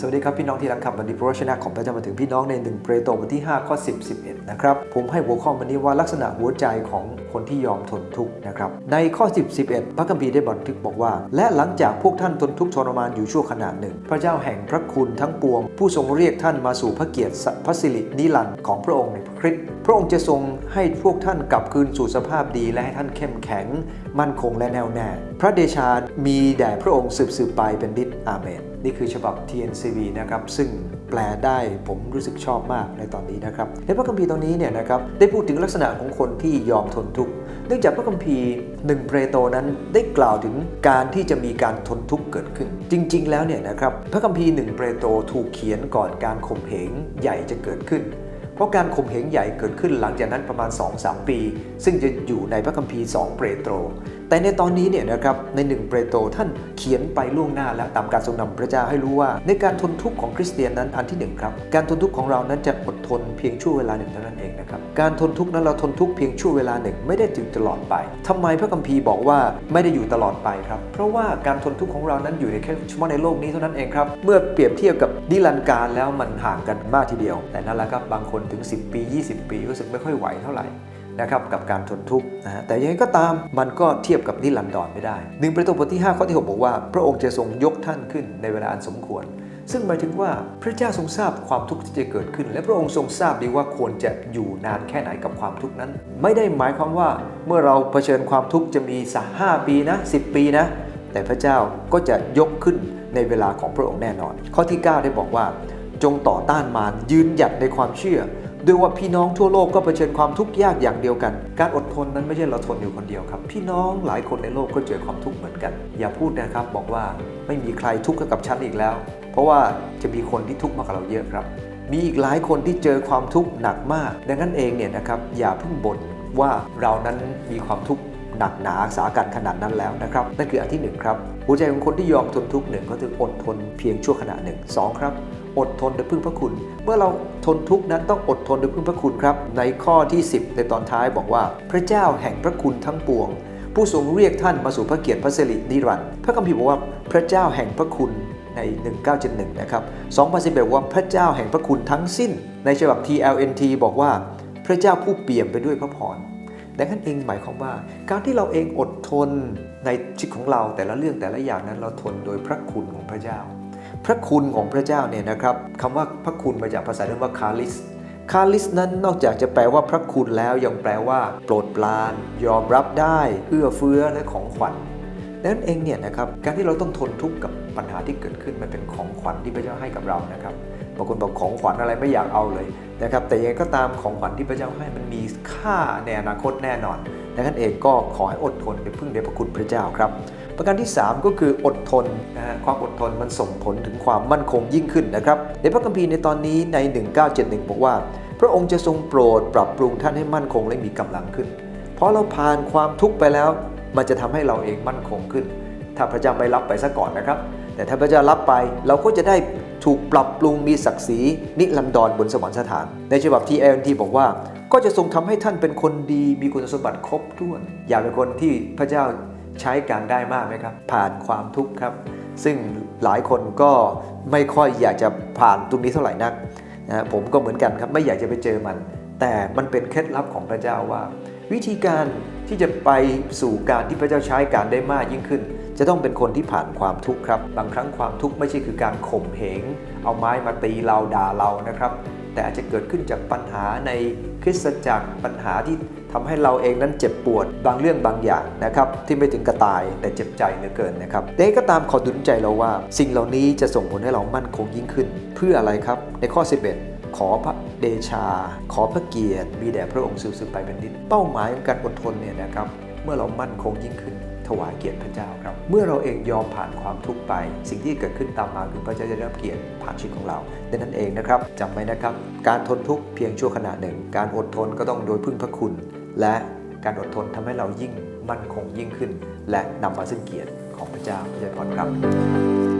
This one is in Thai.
สวัสดีครับพี่น้องที่รักครับวันนี้พระวจนะของพระเจ้ามาถึงพี่น้องใน1เปโตรบทที่5ข้อ10 11นะครับผมให้หัวข้อวันนี้ว่าลักษณะหัวใจของคนที่ยอมทนทุกข์นะครับในข้อ 10 11 พระคัมภีร์ได้บันทึกบอกว่า และหลังจากพวกท่านทนทุกข์ทรมานอยู่ชั่วขณะหนึ่ง พระเจ้าแห่งพระคุณทั้งปวง ผู้ทรงเรียกท่านมาสู่พระเกียรติพระสิรินิรันดร์ของพระองค์ในพระคริสต์พระองค์จะทรงให้พวกท่านกลับคืนสู่สภาพดีและให้ท่านเข้มแข็ง มั่นคงและแน่วแน่ พระเดชามีแด่พระองค์สืบสืบไปเป็นดิษอาเมน นี่คือฉบับ TNCV นะครับซึ่งแปลได้ผมรู้สึกชอบมากในตอนนี้นะครับในพระคัมภีร์ตรงนี้เนี่ยนะครับได้พูดถึงลักษณะของคนที่ยอมทนทุกข์เนื่องจากพระคัมภีร์หนึ่งเปโตนั้นได้กล่าวถึงการที่จะมีการทนทุกข์เกิดขึ้น จริง ๆ แล้วเนี่ยนะครับพระคัมภีร์หนึ่งเปโตถูกเขียนก่อนการข่มเหงใหญ่จะเกิดขึ้นเพราะการข่มเหงใหญ่เกิดขึ้นหลังจากนั้นประมาณ 2-3 ปี ซึ่งจะอยู่ในพระคัมภีร์ 2 เปโตรแต่ในตอนนี้เนี่ยนะครับใน1เปโตรท่านเขียนไปล่วงหน้าแล้วตามการทรงนำพระเจ้าให้รู้ว่า ในการทนทุกข์ของคริสเตียนนั้นอันที่หนึ่งครับ การทนทุกข์ของเรานั้นจะอดทนเพียงชั่วเวลาหนึ่งเท่านั้นเองนะครับการทนทุกข์นั้นเราทนทุกข์เพียงชั่วเวลาหนึ่งไม่ได้อยู่ตลอดไปทำไมพระคัมภีร์บอกว่าไม่ได้อยู่ตลอดไปครับเพราะว่าการทนทุกข์ของเรานั้นอยู่ในแค่เฉพาะในโลกนี้เท่านั้นเองครับเมื่อเปรียบเทียบกับนิรันการแล้วมันห่างกันมากทีเดียว แต่นั่นแหละครับบางคนถึง 10 ปี 20 ปีรู้สึกไม่ค่อยไหวเท่าไหร่ นะครับกับการทนทุกข์นะฮะแต่ยังไงก็ตามมันก็เทียบกับนิรันดรไม่ได้หนึ่งประตูบทที่ 5 ข้อที่ 6 บอกว่า พระองค์จะทรงยกท่านขึ้นในเวลาอันสมควร ซึ่งหมายถึงว่าพระเจ้าทรงทราบความทุกข์ที่จะเกิดขึ้น และพระองค์ทรงทราบดีว่าควรจะอยู่นานแค่ไหนกับความทุกข์นั้น ไม่ได้หมายความว่าเมื่อเราเผชิญความทุกข์จะมีสักห้าปีนะ10 ปีนะแต่พระเจ้าก็จะยกขึ้นในเวลาของพระองค์แน่นอน ข้อที่ 9 ได้บอกว่า จงต่อต้านมารยืนหยัดในความเชื่อ ด้วยว่าพี่น้องทั่วโลกก็เผชิญความทุกข์ยากอย่างเดียวกัน การอดทนนั้นไม่ใช่เราทนอยู่คนเดียวครับ พี่น้องหลายคนในโลกก็เจอความทุกข์เหมือนกัน อย่าพูดนะครับบอกว่าไม่มีใครทุกข์กับฉันอีกแล้ว เพราะว่าจะมีคนที่ทุกข์มากกว่าเราเยอะครับ มีอีกหลายคนที่เจอความทุกข์หนักมาก ดังนั้นเองเนี่ยนะครับอย่าเพิ่งบ่นว่าเรานั้นมีความทุกข์หนักหนาสากันขนาดนั้นแล้วนะครับ นั่นคืออันที่หนึ่งครับ หัวใจของคนที่ยอมทนทุกข์หนึ่งก็คืออดทนเพียงชั่วขณะหนึ่งสองครับ อดทนโดยพึ่งพระคุณ เมื่อเราทนทุกข์นั้นต้องอดทนโดยพึ่งพระคุณครับ ในข้อที่ 10 ในตอนท้ายบอกว่า พระเจ้าแห่งพระคุณทั้งปวง ผู้ทรงเรียกท่านมาสู่พระเกียรติพระสิรินิรันดร์พระคัมภีร์บอกว่าพระเจ้าแห่งพระคุณใน 1971 นะครับ 2011บอกว่าพระเจ้าแห่งพระคุณทั้งสิ้น ในฉบับ TLNT บอกว่า พระเจ้าผู้เปี่ยมไปด้วยพระพรดังนั้นเองหมายความว่า การที่เราเองอดทนในชีวิตของเราแต่ละเรื่องแต่ละอย่างนั้นเราทนโดยพระคุณของพระเจ้า พระคุณของพระเจ้าเนี่ยนะครับคำว่าพระคุณมาจากภาษาเรียกว่าคาลิสคาลิสนั้นนอกจากจะแปลว่าพระคุณแล้วยังแปลว่า โปรดปราน ยอมรับได้เอื้อเฟื้อและของขวัญดังนั้นเองเนี่ยนะครับการที่เราต้องทนทุกข์กับ ปัญหาที่เกิดขึ้นมันเป็นของขวัญที่พระเจ้าให้กับเรานะครับบางคนบอกของขวัญอะไรไม่อยากเอาเลยนะครับแต่ยังไงก็ตามของขวัญที่พระเจ้าให้มันมีค่าในอนาคตแน่นอนดังนั้นเองก็ขอให้อดทนไปพึ่งในพระคุณพระเจ้าครับ ประการที่ 3 ก็คืออดทนนะฮะความอดทนมันส่งผลถึงความมั่นคงยิ่งขึ้นนะครับในพระคัมภีร์ในตอนนี้ใน 1971 บอกว่า พระองค์จะทรงโปรดปรับปรุงท่านให้มั่นคงและมีกำลังขึ้น เพราะเราผ่านความทุกข์ไปแล้ว มันจะทำให้เราเองมั่นคงขึ้น ถ้าพระเจ้าไม่รับไปซะก่อนนะครับ แต่ถ้าพระเจ้ารับไปเราก็จะได้ถูกปรับปรุงมีศักดิ์ศรีนิรันดรบนสวรรคสถาน ในฉบับที่เอลทีบอกว่า ก็จะทรงทำให้ท่านเป็นคนดีมีคุณสมบัติครบถ้วน อยากเป็นคนที่พระเจ้าใช้การได้มากไหมครับ ผ่านความทุกข์ครับ ซึ่งหลายคนก็ไม่ค่อยอยากจะผ่านตรงนี้เท่าไหร่นักนะผมก็เหมือนกันครับไม่อยากจะไปเจอมัน แต่มันเป็นเคล็ดลับของพระเจ้าว่า วิธีการ ที่จะไปสู่การที่พระเจ้าใช้การได้มากยิ่งขึ้น จะต้องเป็นคนที่ผ่านความทุกข์ครับ บางครั้งความทุกข์ไม่ใช่คือการข่มเหง เอาไม้มาตีเราด่าเรานะครับ แต่อาจจะเกิดขึ้นจากปัญหาในคริสตจักรปัญหาที่ทำให้เราเองนั้นเจ็บปวดบางเรื่องบางอย่างนะครับที่ไม่ถึงกระตายแต่เจ็บใจเหลือเกินนะครับแต่ก็ตามขอดุลใจเราว่า สิ่งเหล่านี้จะส่งผลให้เรามั่นคงยิ่งขึ้น เพื่ออะไรครับในข้อ 11 ขอพระเดชา ขอพระเกียรติมีแด่พระองค์สืบสืบไปเป็นนิดเป้าหมายของการอดทนเนี่ยนะครับเมื่อเรามั่นคงยิ่งขึ้นถวายเกียรติพระเจ้าครับ เมื่อเราเองยอมผ่านความทุกข์ไป สิ่งที่เกิดขึ้นตามมาคือพระเจ้าจะได้รับเกียรติผ่านชีวิตของเราดังนั้นเองนะครับจำไว้นะครับ การทนทุกข์เพียงชั่วขณะหนึ่ง การอดทนก็ต้องโดยพึ่งพระคุณ และการอดทนทำให้เรายิ่งมั่นคงยิ่งขึ้น และนำมาซึ่งเกียรติของพระเจ้าพระเจ้าพรครับ